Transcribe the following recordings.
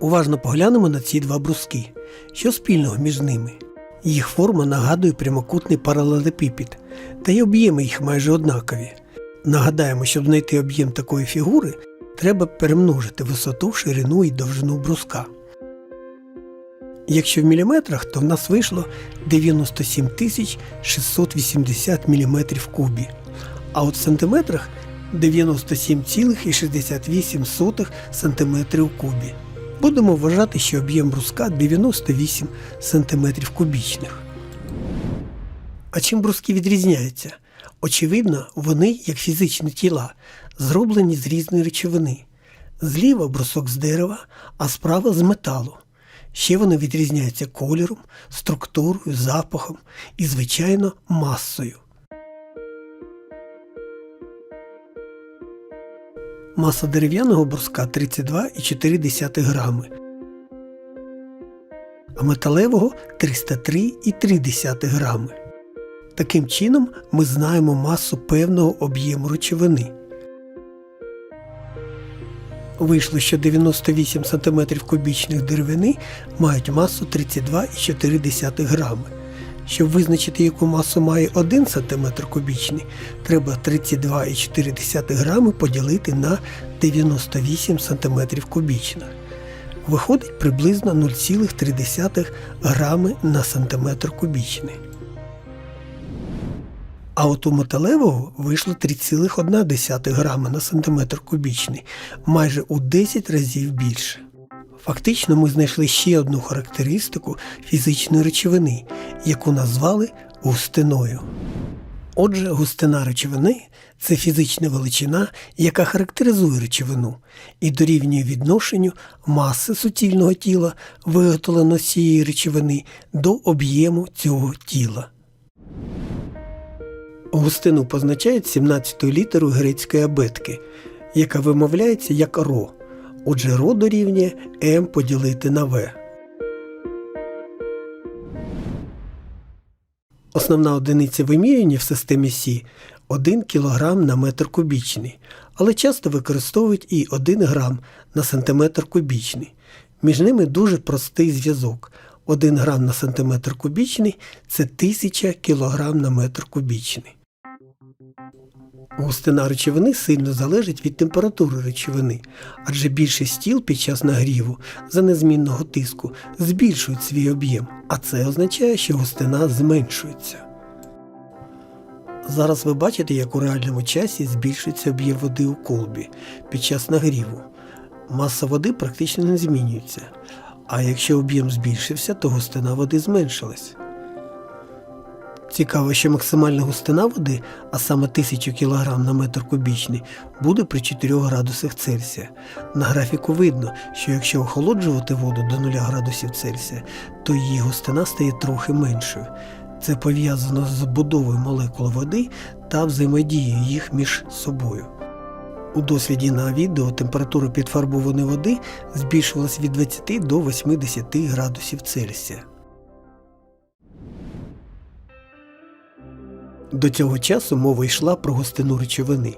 Уважно поглянемо на ці два бруски. Що спільного між ними? Їх форма нагадує прямокутний паралелепіпід, та й об'єми їх майже однакові. Нагадаємо, щоб знайти об'єм такої фігури, треба перемножити висоту, ширину і довжину бруска. Якщо в міліметрах, то в нас вийшло 97 680 мм в кубі, а от в сантиметрах 97,68 см в кубі. Будемо вважати, що об'єм бруска 98 см кубічних. А чим бруски відрізняються? Очевидно, вони, як фізичні тіла, зроблені з різної речовини. Зліва брусок з дерева, а справа з металу. Ще вони відрізняються кольором, структурою, запахом і, звичайно, масою. Маса дерев'яного бруска 32,4 грами, а металевого 303,3 грами. Таким чином ми знаємо масу певного об'єму речовини. Вийшло, що 98 см кубічних деревини мають масу 32,4 грами. Щоб визначити, яку масу має 1 см кубічний, треба 32,4 грами поділити на 98 см кубічних. Виходить приблизно 0,3 грами на сантиметр кубічний. А от у металевого вийшло 3,1 грами на сантиметр кубічний, майже у 10 разів більше. Фактично ми знайшли ще одну характеристику фізичної речовини, яку назвали густиною. Отже, густина речовини це фізична величина, яка характеризує речовину і дорівнює відношенню маси суцільного тіла, виготовленого з цієї речовини, до об'єму цього тіла. Густину позначають 17-ю літерою грецької абетки, яка вимовляється як ро. Отже, ро дорівнює М поділити на В. Основна одиниця вимірювання в системі Сі 1 кг на метр кубічний, але часто використовують і 1 грам на сантиметр кубічний. Між ними дуже простий зв'язок. 1 грам на сантиметр кубічний це 1000 кг на метр кубічний. Густина речовини сильно залежить від температури речовини, адже більшість тіл під час нагріву за незмінного тиску збільшують свій об'єм, а це означає, що густина зменшується. Зараз ви бачите, як у реальному часі збільшується об'єм води у колбі під час нагріву. Маса води практично не змінюється, а якщо об'єм збільшився, то густина води зменшилась. Цікаво, що максимальна густина води, а саме 1000 кг на метр кубічний, буде при 4 градусах Цельсія. На графіку видно, що якщо охолоджувати воду до 0 градусів Цельсія, то її густина стає трохи меншою. Це пов'язано з будовою молекул води та взаємодією їх між собою. У досліді на відео температура підфарбованої води збільшувалась від 20 до 80 градусів Цельсія. До цього часу мова йшла про густину речовини,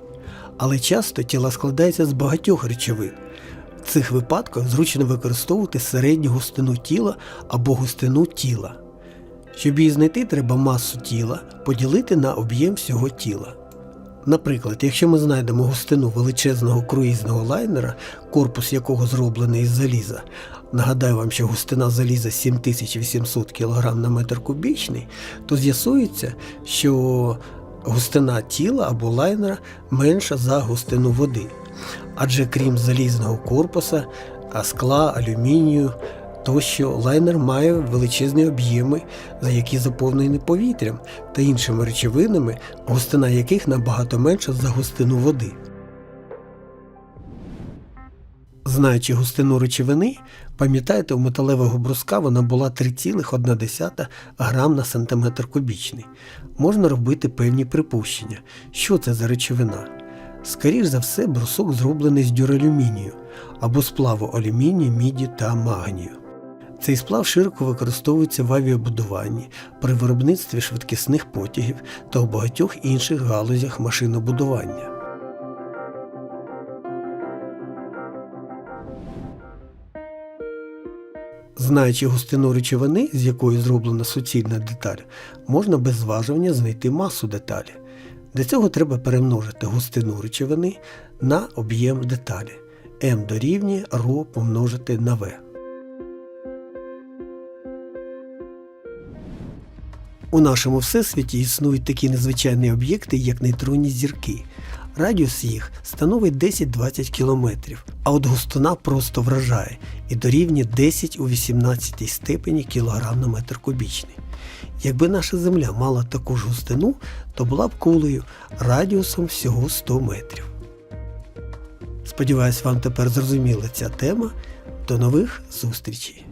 але часто тіла складаються з багатьох речовин. В цих випадках зручно використовувати середню густину тіла або густину тіла. Щоб її знайти, треба масу тіла поділити на об'єм всього тіла. Наприклад, якщо ми знайдемо густину величезного круїзного лайнера, корпус якого зроблений із заліза, нагадаю вам, що густина заліза 7800 кг на метр кубічний, то з'ясується, що густина тіла або лайнера менша за густину води. Адже крім залізного корпуса, скла, алюмінію, тощо лайнер має величезні об'єми, за які заповнені повітрям та іншими речовинами, густина яких набагато менша за густину води. Знаючи густину речовини, пам'ятаєте, у металевого бруска вона була 3,1 грам на сантиметр кубічний. Можна робити певні припущення, що це за речовина. Скоріш за все, брусок зроблений з дюралюмінію або сплаву алюмінію, міді та магнію. Цей сплав широко використовується в авіабудуванні, при виробництві швидкісних потягів та у багатьох інших галузях машинобудування. Знаючи густину речовини, з якої зроблена суцільна деталь, можна без зважування знайти масу деталі. Для цього треба перемножити густину речовини на об'єм деталі. М дорівнює ρ помножити на В. У нашому всесвіті існують такі незвичайні об'єкти, як нейтронні зірки. Радіус їх становить 10-20 кілометрів, а от густина просто вражає і дорівнює 10 у 18 степені кілограм на метр кубічний. Якби наша Земля мала таку ж густину, то була б кулею радіусом всього 100 метрів. Сподіваюсь, вам тепер зрозуміла ця тема. До нових зустрічей!